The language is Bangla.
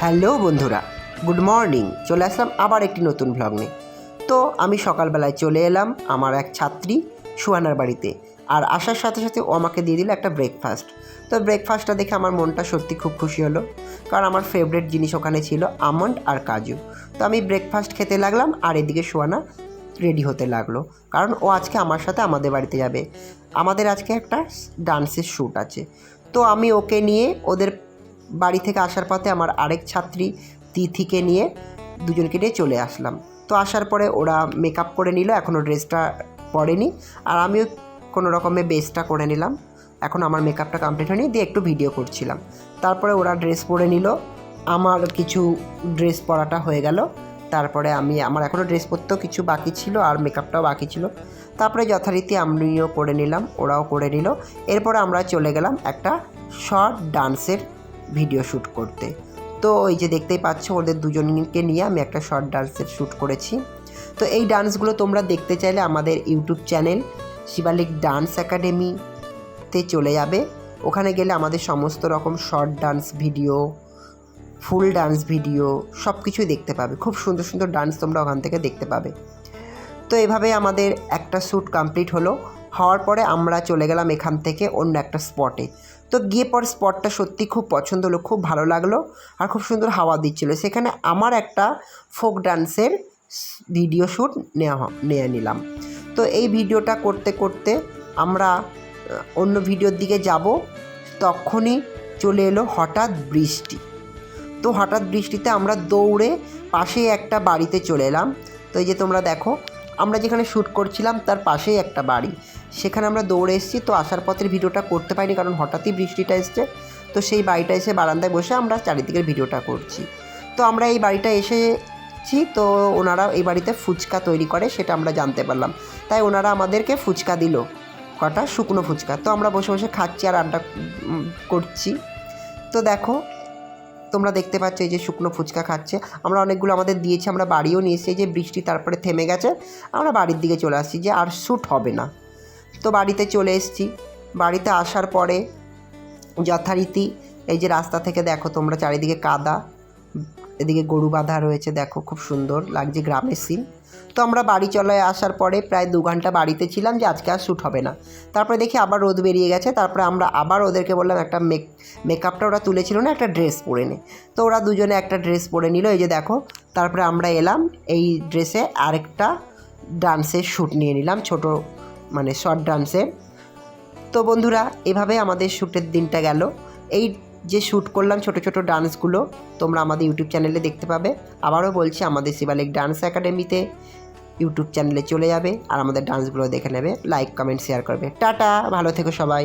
হ্যালো বন্ধুরা, গুড মর্নিং। চলে আসলাম আবার একটি নতুন ভ্লগ নিয়ে। তো আমি সকালবেলায় চলে এলাম আমার এক ছাত্রী সুহানার বাড়িতে। আর আসার সাথে সাথে ও আমাকে দিয়ে দিল একটা ব্রেকফাস্ট তো ব্রেকফাস্টটা দেখে আমার মনটা সত্যি খুব খুশি হলো। কারণ আমার ফেভারিট জিনিস ওখানে ছিল আমন্ড আর কাজু। তো আমি ব্রেকফাস্ট খেতে লাগলাম আর এদিকে সুহানা রেডি হতে লাগল। কারণ ও আজকে আমার সাথে আমাদের বাড়িতে যাবে। আমাদের আজকে একটা ডান্সের শ্যুট আছে। তো আমি ওকে নিয়ে ওদের বাড়ি থেকে আসার পথে আমার আরেক ছাত্রী তিথিকে নিয়ে দুজনকে নিয়ে চলে আসলাম। তো আসার পরে ওরা মেকআপ করে নিল, এখনও ড্রেসটা পরেনি। আর আমিও কোনো রকমে বেসটা করে নিলাম। এখন আমার মেকআপটা কমপ্লিট হয়নি, দিয়ে একটু ভিডিও করছিলাম। তারপরে ওরা ড্রেস পরে নিল। আমার কিছু ড্রেস পরাটা হয়ে গেল। তারপরে আমি, আমার এখনও ড্রেস পরতেও কিছু বাকি ছিল আর মেকআপটাও বাকি ছিল। তারপরে যথারীতি আমিও করে নিলাম, ওরাও করে নিল। এরপরে আমরা চলে গেলাম একটা শর্ট ডান্সের ভিডিও শ্যুট করতে। তো ওই যে দেখতেই পাচ্ছ, ওদের দুজনকে নিয়ে আমি একটা শর্ট ডান্সের শ্যুট করেছি। তো এই ডান্সগুলো তোমরা দেখতে চাইলে আমাদের ইউটিউব চ্যানেল শিবালিক ডান্স একাডেমিতে চলে যাবে। ওখানে গেলে আমাদের সমস্ত রকম short dance video full dance video সব কিছুই দেখতে পাবে। খুব সুন্দর সুন্দর ডান্স তোমরা ওখান থেকে দেখতে পাবে। তো এভাবে আমাদের একটা শ্যুট কমপ্লিট হলো। হওয়ার পরে আমরা চলে গেলাম এখান থেকে অন্য একটা স্পটে তো গিয়ে পর স্পটটা সত্যি খুব পছন্দ হলো, খুব ভালো লাগল আর খুব সুন্দর হাওয়া দিচ্ছিল। সেখানে আমার একটা ফোক ডান্সের ভিডিও শ্যুট নেওয়া নিয়ে নিলাম। তো এই ভিডিওটা করতে করতে আমরা অন্য ভিডিওর দিকে যাব, তখনই চলে এলো হঠাৎ বৃষ্টি। তো হঠাৎ বৃষ্টিতে আমরা দৌড়ে পাশে একটা বাড়িতে চলে এলাম। তো এই যে তোমরা দেখো আমরা যেখানে শ্যুট করছিলাম, তার পাশেই একটা বাড়ি। সেখানে আমরা দৌড়ে এসেছি, তো আসার পথের ভিডিওটা করতে পারিনি, কারণ হঠাৎই বৃষ্টিটা এসছে। তো সেই বাড়িটা এসে বারান্দায় বসে আমরা চারিদিকের ভিডিওটা করছি। তো আমরা এই বাড়িটা এসেছি, তো ওনারা এই বাড়িতে ফুচকা তৈরি করে, সেটা আমরা জানতে পারলাম। তাই ওনারা আমাদেরকে ফুচকা দিল, কটা? শুকনো ফুচকা। তো আমরা বসে বসে খাচ্ছি আর আড্ডা করছি। তো দেখো তোমরা দেখতে পাচ্ছ এই যে শুকনো ফুচকা খাচ্ছে। আমরা অনেকগুলো আমাদের দিয়েছি, আমরা বাড়িও নিয়ে এসেছি যে বৃষ্টি তারপরে থেমে গেছে। আমরা বাড়ির দিকে চলে আসছি, যে আর শ্যুট হবে না। তো বাড়িতে চলে এসেছি। বাড়িতে আসার পরে যথারীতি এই যে রাস্তা থেকে দেখো তোমরা চারিদিকে কাদা, এদিকে গরু বাঁধা রয়েছে, দেখো খুব সুন্দর লাগছে গ্রামের সিন তো আমরা বাড়ি চলে আসার পরে প্রায় দু ঘণ্টা বাড়িতে ছিলাম যে আজকে আর শ্যুট হবে না। তারপরে দেখি আবার রোদ বেরিয়ে গেছে, তারপরে আমরা আবার ওদেরকে বললাম একটা মেক, মেকআপটা ওরা তুলেছিল না, একটা ড্রেস পরে নে। তো ওরা দুজনে একটা ড্রেস পরে নিল, এই যে দেখো। তারপরে আমরা এলাম, এই ড্রেসে আরেকটা ডান্সের শ্যুট নিয়ে নিলাম, ছোট মানে শর্ট ডান্সের। তো বন্ধুরা, এভাবে আমাদের শ্যুটের দিনটা গেল। এই যে শ্যুট করলাম ছোট ছোট ডান্সগুলো তোমরা আমাদের ইউটিউব চ্যানেলে দেখতে পাবে। আবারও বলছি, আমাদের শিবালিক ডান্স একাডেমিতে ইউটিউব চ্যানেলে চলে যাবে, আর আমাদের ডান্সগুলো দেখে নেবে। লাইক কমেন্ট শেয়ার করবে। টাটা, ভালো থেকো সবাই।